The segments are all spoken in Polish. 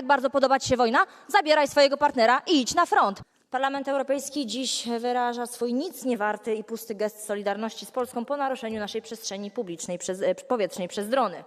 tak bardzo podoba Ci się wojna? Zabieraj swojego partnera i idź na front. Parlament Europejski dziś wyraża swój nic nie warty i pusty gest solidarności z Polską po naruszeniu naszej przestrzeni publicznej przez, e, powietrznej przez drony.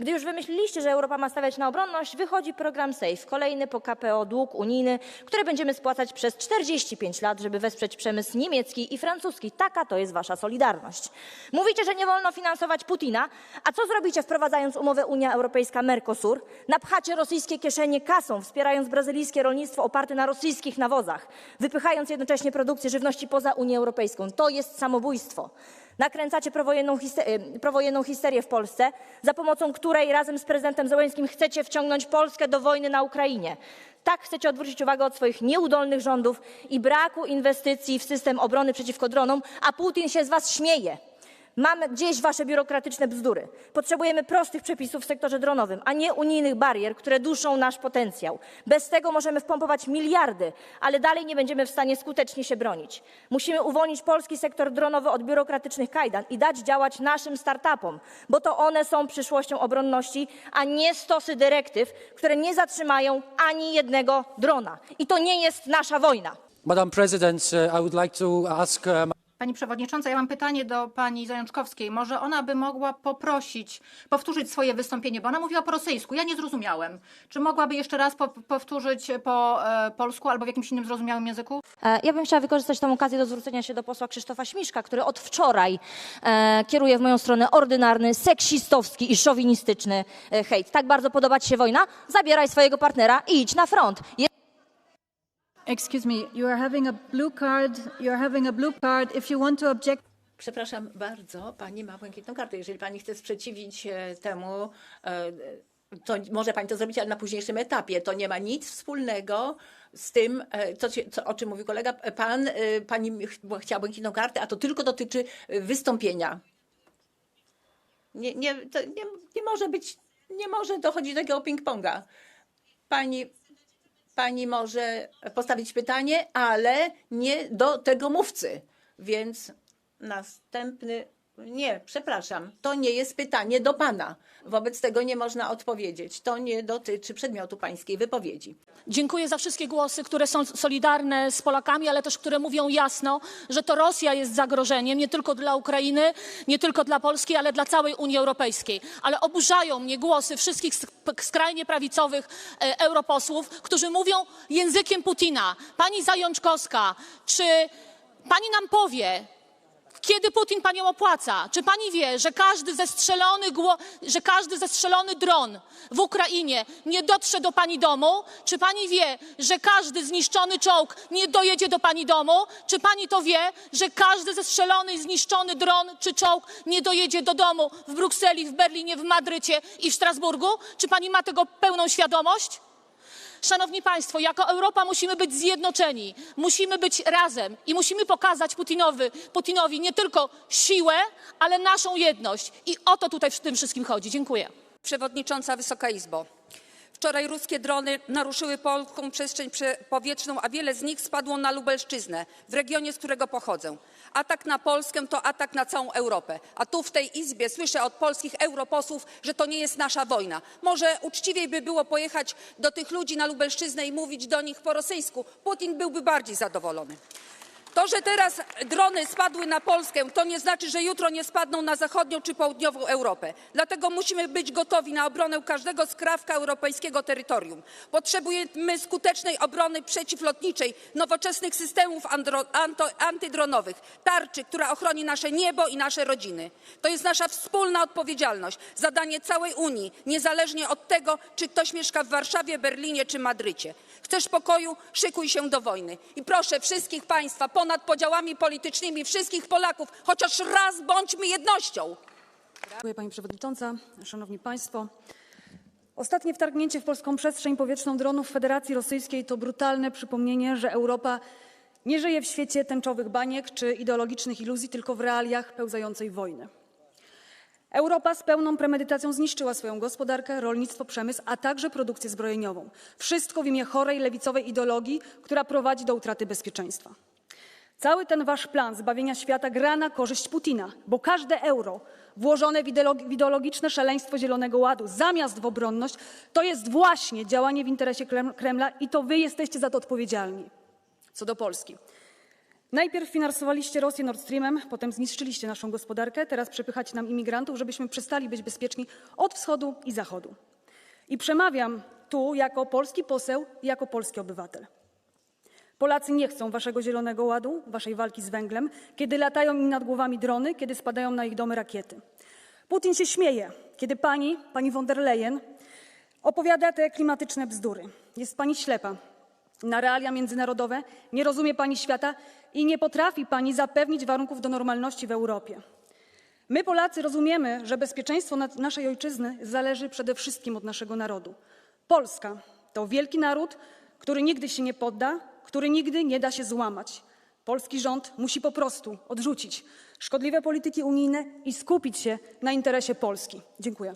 Gdy już wymyśliliście, że Europa ma stawiać na obronność, wychodzi program SAFE, kolejny po KPO dług unijny, który będziemy spłacać przez 45 lat, żeby wesprzeć przemysł niemiecki i francuski. Taka to jest wasza solidarność. Mówicie, że nie wolno finansować Putina, a co zrobicie wprowadzając umowę Unia Europejska-Mercosur? Napchacie rosyjskie kieszenie kasą, wspierając brazylijskie rolnictwo oparte na rosyjskich nawozach, wypychając jednocześnie produkcję żywności poza Unię Europejską. To jest samobójstwo. Nakręcacie prowojenną, histe- y, prowojenną histerię w Polsce, za pomocą której razem z prezydentem Zełenskim chcecie wciągnąć Polskę do wojny na Ukrainie. Tak chcecie odwrócić uwagę od swoich nieudolnych rządów i braku inwestycji w system obrony przeciwko dronom, a Putin się z was śmieje. Mamy gdzieś wasze biurokratyczne bzdury. Potrzebujemy prostych przepisów w sektorze dronowym, a nie unijnych barier, które duszą nasz potencjał. Bez tego możemy wpompować miliardy, ale dalej nie będziemy w stanie skutecznie się bronić. Musimy uwolnić polski sektor dronowy od biurokratycznych kajdan i dać działać naszym startupom, bo to one są przyszłością obronności, a nie stosy dyrektyw, które nie zatrzymają ani jednego drona. I to nie jest nasza wojna. Madam President, uh, I would like to ask uh, Pani Przewodnicząca, ja mam pytanie do Pani Zajączkowskiej. Może ona by mogła poprosić, powtórzyć swoje wystąpienie, bo ona mówiła po rosyjsku, ja nie zrozumiałem. Czy mogłaby jeszcze raz po, powtórzyć po e, polsku albo w jakimś innym zrozumiałym języku? E, Ja bym chciała wykorzystać tę okazję do zwrócenia się do posła Krzysztofa Śmiszka, który od wczoraj e, kieruje w moją stronę ordynarny, seksistowski i szowinistyczny e, hejt. Tak bardzo podoba Ci się wojna? Zabieraj swojego partnera i idź na front. Je- Excuse me, you are having a blue card. You are having a blue card. If you want to object, Przepraszam bardzo, pani ma błękitną kartę. Jeżeli pani chce sprzeciwić się temu, e, to może pani to zrobić, ale na późniejszym etapie. To nie ma nic wspólnego z tym, e, co, co, o czym mówi kolega. Pan, e, pani ch- chciała błękitną kartę, a to tylko dotyczy wystąpienia. Nie, nie, nie, nie może być, nie może dochodzić do takiego ping-ponga. Pani, pani może postawić pytanie, ale nie do tego mówcy. Więc następny. Nie, przepraszam, to nie jest pytanie do pana. Wobec tego nie można odpowiedzieć. To nie dotyczy przedmiotu pańskiej wypowiedzi. Dziękuję za wszystkie głosy, które są solidarne z Polakami, ale też które mówią jasno, że to Rosja jest zagrożeniem nie tylko dla Ukrainy, nie tylko dla Polski, ale dla całej Unii Europejskiej. Ale oburzają mnie głosy wszystkich sk- skrajnie prawicowych e, europosłów, którzy mówią językiem Putina. Pani Zajączkowska, czy pani nam powie, kiedy Putin panią opłaca? Czy pani wie, że każdy zestrzelony, że każdy zestrzelony dron w Ukrainie nie dotrze do pani domu? Czy pani wie, że każdy zniszczony czołg nie dojedzie do pani domu? Czy pani to wie, że każdy zestrzelony i zniszczony dron czy czołg nie dojedzie do domu w Brukseli, w Berlinie, w Madrycie i w Strasburgu? Czy pani ma tego pełną świadomość? Szanowni Państwo, jako Europa musimy być zjednoczeni, musimy być razem i musimy pokazać Putinowi, Putinowi nie tylko siłę, ale naszą jedność. I o to tutaj w tym wszystkim chodzi. Dziękuję. Przewodnicząca, Wysoka Izbo. Wczoraj ruskie drony naruszyły polską przestrzeń prze- powietrzną, a wiele z nich spadło na Lubelszczyznę, w regionie, z którego pochodzę. Atak na Polskę to atak na całą Europę. A tu w tej Izbie słyszę od polskich europosłów, że to nie jest nasza wojna. Może uczciwiej by było pojechać do tych ludzi na Lubelszczyznę i mówić do nich po rosyjsku. Putin byłby bardziej zadowolony. To, że teraz drony spadły na Polskę, to nie znaczy, że jutro nie spadną na zachodnią czy południową Europę. Dlatego musimy być gotowi na obronę każdego skrawka europejskiego terytorium. Potrzebujemy skutecznej obrony przeciwlotniczej, nowoczesnych systemów antydronowych, tarczy, która ochroni nasze niebo i nasze rodziny. To jest nasza wspólna odpowiedzialność, zadanie całej Unii, niezależnie od tego, czy ktoś mieszka w Warszawie, Berlinie czy Madrycie. Chcesz pokoju? Szykuj się do wojny. I proszę wszystkich Państwa, ponad podziałami politycznymi, wszystkich Polaków, chociaż raz bądźmy jednością. Dziękuję Pani Przewodnicząca, Szanowni Państwo. Ostatnie wtargnięcie w polską przestrzeń powietrzną dronów Federacji Rosyjskiej to brutalne przypomnienie, że Europa nie żyje w świecie tęczowych baniek czy ideologicznych iluzji, tylko w realiach pełzającej wojny. Europa z pełną premedytacją zniszczyła swoją gospodarkę, rolnictwo, przemysł, a także produkcję zbrojeniową. Wszystko w imię chorej lewicowej ideologii, która prowadzi do utraty bezpieczeństwa. Cały ten wasz plan zbawienia świata gra na korzyść Putina, bo każde euro włożone w ideolog- w ideologiczne szaleństwo Zielonego Ładu zamiast w obronność, to jest właśnie działanie w interesie Krem- Kremla i to wy jesteście za to odpowiedzialni. Co do Polski. Najpierw finansowaliście Rosję Nord Streamem, potem zniszczyliście naszą gospodarkę, teraz przepychacie nam imigrantów, żebyśmy przestali być bezpieczni od wschodu i zachodu. I przemawiam tu jako polski poseł i jako polski obywatel. Polacy nie chcą waszego zielonego ładu, waszej walki z węglem, kiedy latają im nad głowami drony, kiedy spadają na ich domy rakiety. Putin się śmieje, kiedy pani, pani von der Leyen, opowiada te klimatyczne bzdury. Jest pani ślepa na realia międzynarodowe, nie rozumie pani świata i nie potrafi pani zapewnić warunków do normalności w Europie. My, Polacy, rozumiemy, że bezpieczeństwo na- naszej ojczyzny zależy przede wszystkim od naszego narodu. Polska to wielki naród, który nigdy się nie podda, który nigdy nie da się złamać. Polski rząd musi po prostu odrzucić szkodliwe polityki unijne i skupić się na interesie Polski. Dziękuję.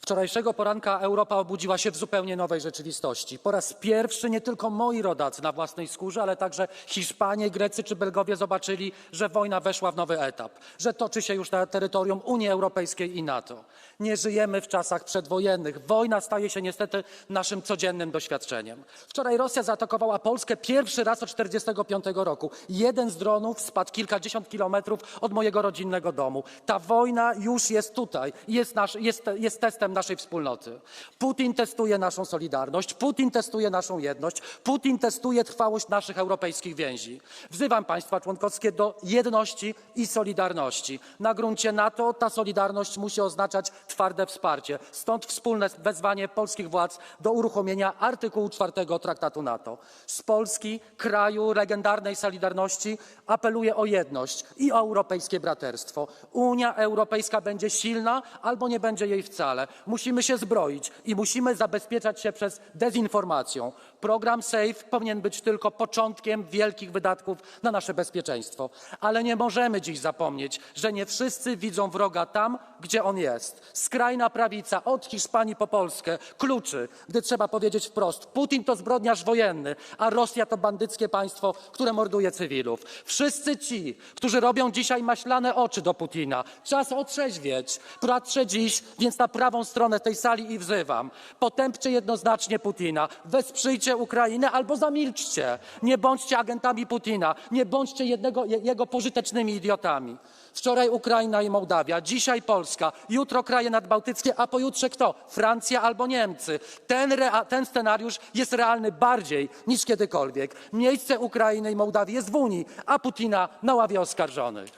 Wczorajszego poranka Europa obudziła się w zupełnie nowej rzeczywistości. Po raz pierwszy nie tylko moi rodacy na własnej skórze, ale także Hiszpanie, Grecy czy Belgowie zobaczyli, że wojna weszła w nowy etap, że toczy się już na terytorium Unii Europejskiej i NATO. Nie żyjemy w czasach przedwojennych. Wojna staje się niestety naszym codziennym doświadczeniem. Wczoraj Rosja zaatakowała Polskę pierwszy raz od 1945 roku. Jeden z dronów spadł kilkadziesiąt kilometrów od mojego rodzinnego domu. Ta wojna już jest tutaj, jest, nasz, jest, jest testem naszej wspólnoty. Putin testuje naszą solidarność, Putin testuje naszą jedność, Putin testuje trwałość naszych europejskich więzi. Wzywam państwa członkowskie do jedności i solidarności. Na gruncie NATO ta solidarność musi oznaczać twarde wsparcie. Stąd wspólne wezwanie polskich władz do uruchomienia artykułu 4 traktatu NATO. Z Polski, kraju legendarnej solidarności, apeluję o jedność i o europejskie braterstwo. Unia Europejska będzie silna albo nie będzie jej wcale. Musimy się zbroić i musimy zabezpieczać się przez dezinformacją. Program SAFE powinien być tylko początkiem wielkich wydatków na nasze bezpieczeństwo. Ale nie możemy dziś zapomnieć, że nie wszyscy widzą wroga tam, gdzie on jest. Skrajna prawica od Hiszpanii po Polskę kluczy, gdy trzeba powiedzieć wprost: Putin to zbrodniarz wojenny, a Rosja to bandyckie państwo, które morduje cywilów. Wszyscy ci, którzy robią dzisiaj maślane oczy do Putina, czas otrzeźwieć. Patrzę dziś więc na prawą stronę tej sali i wzywam: potępcie jednoznacznie Putina, wesprzyjcie Ukrainę albo zamilczcie. Nie bądźcie agentami Putina, nie bądźcie jednego, je- jego pożytecznymi idiotami. Wczoraj Ukraina i Mołdawia, dzisiaj Polska, jutro kraje nadbałtyckie, a pojutrze kto? Francja albo Niemcy. Ten, rea- ten scenariusz jest realny bardziej niż kiedykolwiek. Miejsce Ukrainy i Mołdawii jest w Unii, a Putina na ławie oskarżonych.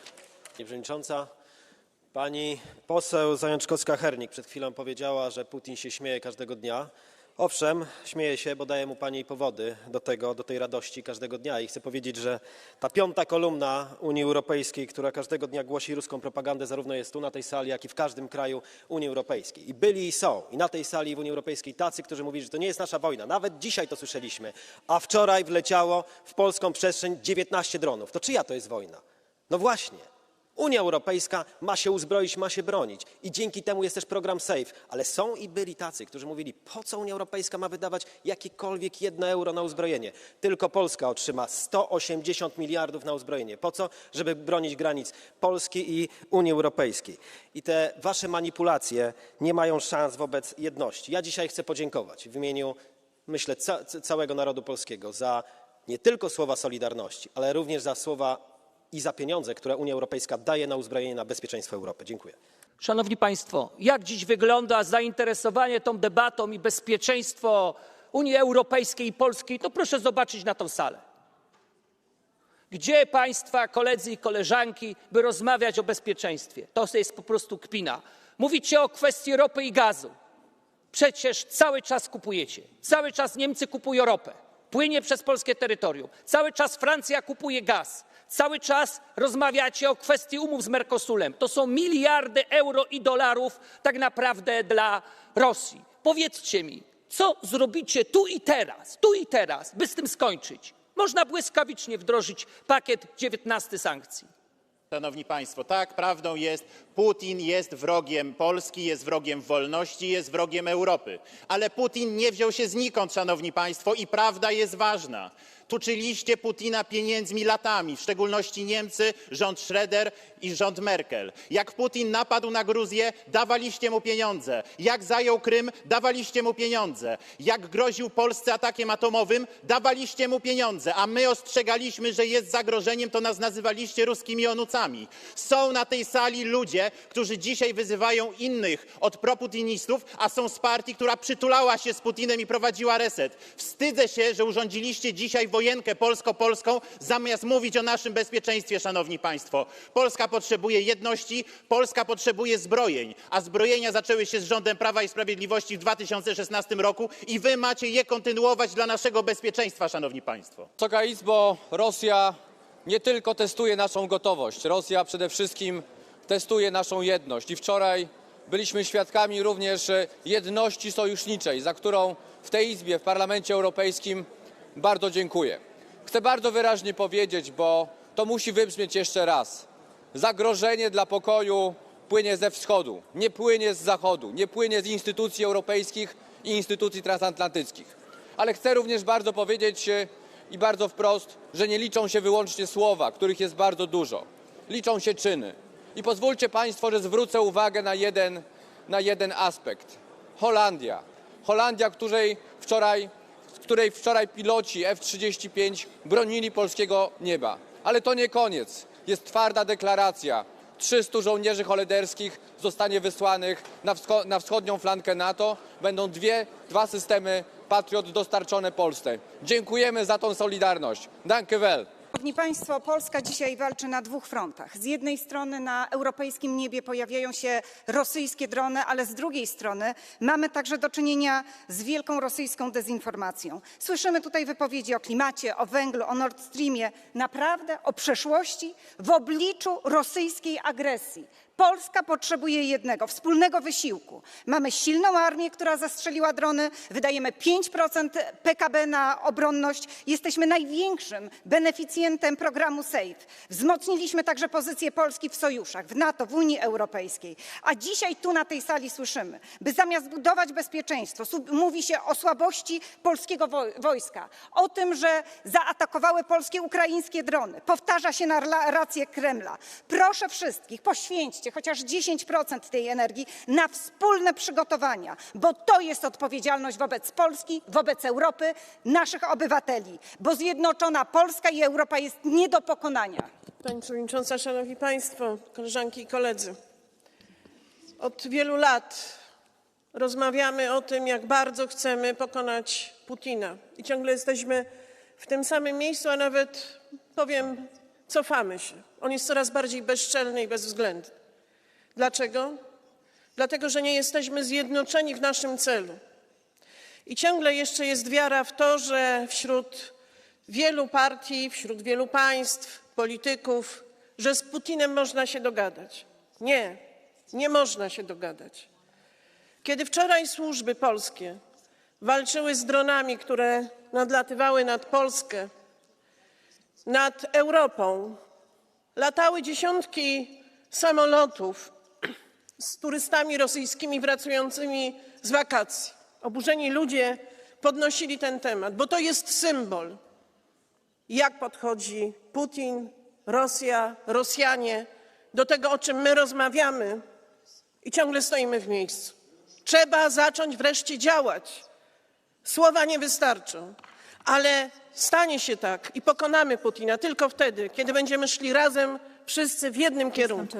Przewodnicząca, pani poseł Zajączkowska-Hernik przed chwilą powiedziała, że Putin się śmieje każdego dnia. Owszem, śmieje się, bo daje mu pani powody do tego, do tej radości każdego dnia. I chcę powiedzieć, że ta piąta kolumna Unii Europejskiej, która każdego dnia głosi ruską propagandę, zarówno jest tu na tej sali, jak i w każdym kraju Unii Europejskiej. I byli i są, i na tej sali, i w Unii Europejskiej tacy, którzy mówili, że to nie jest nasza wojna. Nawet dzisiaj to słyszeliśmy. A wczoraj wleciało w polską przestrzeń 19 dronów. To czyja to jest wojna? No właśnie. Unia Europejska ma się uzbroić, ma się bronić i dzięki temu jest też program SAFE. Ale są i byli tacy, którzy mówili, po co Unia Europejska ma wydawać jakiekolwiek jedno euro na uzbrojenie. Tylko Polska otrzyma 180 miliardów na uzbrojenie. Po co? Żeby bronić granic Polski i Unii Europejskiej. I te wasze manipulacje nie mają szans wobec jedności. Ja dzisiaj chcę podziękować w imieniu, myślę, ca całego narodu polskiego za nie tylko słowa solidarności, ale również za słowa i za pieniądze, które Unia Europejska daje na uzbrojenie na bezpieczeństwo Europy. Dziękuję. Szanowni Państwo, jak dziś wygląda zainteresowanie tą debatą i bezpieczeństwo Unii Europejskiej i Polski, to proszę zobaczyć na tą salę. Gdzie Państwa koledzy i koleżanki, by rozmawiać o bezpieczeństwie? To jest po prostu kpina. Mówicie o kwestii ropy i gazu. Przecież cały czas kupujecie. Cały czas Niemcy kupują ropę. Płynie przez polskie terytorium. Cały czas Francja kupuje gaz. Cały czas rozmawiacie o kwestii umów z Mercosurem. To są miliardy euro i dolarów tak naprawdę dla Rosji. Powiedzcie mi, co zrobicie tu i teraz, tu i teraz, by z tym skończyć? Można błyskawicznie wdrożyć pakiet 19 sankcji. Szanowni Państwo, tak, prawdą jest, Putin jest wrogiem Polski, jest wrogiem wolności, jest wrogiem Europy. Ale Putin nie wziął się znikąd, Szanowni Państwo, i prawda jest ważna. Tuczyliście Putina pieniędzmi latami, w szczególności Niemcy, rząd Schroeder i rząd Merkel. Jak Putin napadł na Gruzję, dawaliście mu pieniądze. Jak zajął Krym, dawaliście mu pieniądze. Jak groził Polsce atakiem atomowym, dawaliście mu pieniądze. A my ostrzegaliśmy, że jest zagrożeniem, to nas nazywaliście ruskimi onucami. Są na tej sali ludzie, którzy dzisiaj wyzywają innych od proputinistów, a są z partii, która przytulała się z Putinem i prowadziła reset. Wstydzę się, że urządziliście dzisiaj wojenkę polsko-polską, zamiast mówić o naszym bezpieczeństwie, szanowni państwo. Polska potrzebuje jedności, Polska potrzebuje zbrojeń, a zbrojenia zaczęły się z rządem Prawa i Sprawiedliwości w 2016 roku i wy macie je kontynuować dla naszego bezpieczeństwa, szanowni państwo. Wysoka Izbo, Rosja nie tylko testuje naszą gotowość, Rosja przede wszystkim testuje naszą jedność. I wczoraj byliśmy świadkami również e, jedności sojuszniczej, za którą w tej Izbie, w Parlamencie Europejskim bardzo dziękuję. Chcę bardzo wyraźnie powiedzieć, bo to musi wybrzmieć jeszcze raz. Zagrożenie dla pokoju płynie ze wschodu, nie płynie z zachodu, nie płynie z instytucji europejskich i instytucji transatlantyckich. Ale chcę również bardzo powiedzieć e, i bardzo wprost, że nie liczą się wyłącznie słowa, których jest bardzo dużo. Liczą się czyny. I pozwólcie Państwo, że zwrócę uwagę na jeden, na jeden aspekt. Holandia. Holandia, której wczoraj, której wczoraj piloci F-35 bronili polskiego nieba. Ale to nie koniec. Jest twarda deklaracja. 300 żołnierzy holenderskich zostanie wysłanych na, na wschodnią flankę NATO. Będą dwie, dwa systemy Patriot dostarczone Polsce. Dziękujemy za tą solidarność. Danke wel. Szanowni Państwo, Polska dzisiaj walczy na dwóch frontach. Z jednej strony na europejskim niebie pojawiają się rosyjskie drony, ale z drugiej strony mamy także do czynienia z wielką rosyjską dezinformacją. Słyszymy tutaj wypowiedzi o klimacie, o węglu, o Nord Streamie. Naprawdę o przeszłości w obliczu rosyjskiej agresji. Polska potrzebuje jednego wspólnego wysiłku. Mamy silną armię, która zastrzeliła drony, wydajemy 5% PKB na obronność, jesteśmy największym beneficjentem programu SAFE. Wzmocniliśmy także pozycję Polski w sojuszach, w NATO, w Unii Europejskiej. A dzisiaj tu na tej sali słyszymy, by zamiast budować bezpieczeństwo, mówi się o słabości polskiego wo- wojska, o tym, że zaatakowały polskie ukraińskie drony. Powtarza się narrację Kremla. Proszę wszystkich, poświęćcie chociaż 10% tej energii na wspólne przygotowania, bo to jest odpowiedzialność wobec Polski, wobec Europy, naszych obywateli, bo zjednoczona Polska i Europa jest nie do pokonania. Pani Przewodnicząca, Szanowni Państwo, koleżanki i koledzy. Od wielu lat rozmawiamy o tym, jak bardzo chcemy pokonać Putina. I ciągle jesteśmy w tym samym miejscu, a nawet powiem, cofamy się. On jest coraz bardziej bezczelny i bezwzględny. Dlaczego? Dlatego, że nie jesteśmy zjednoczeni w naszym celu. I ciągle jeszcze jest wiara w to, że wśród wielu partii, wśród wielu państw, polityków, że z Putinem można się dogadać. Nie, nie można się dogadać. Kiedy wczoraj służby polskie walczyły z dronami, które nadlatywały nad Polskę, nad Europą, latały dziesiątki samolotów z turystami rosyjskimi wracającymi z wakacji. Oburzeni ludzie podnosili ten temat, bo to jest symbol, jak podchodzi Putin, Rosja, Rosjanie do tego, o czym my rozmawiamy i ciągle stoimy w miejscu. Trzeba zacząć wreszcie działać. Słowa nie wystarczą, ale stanie się tak i pokonamy Putina tylko wtedy, kiedy będziemy szli razem wszyscy w jednym kierunku.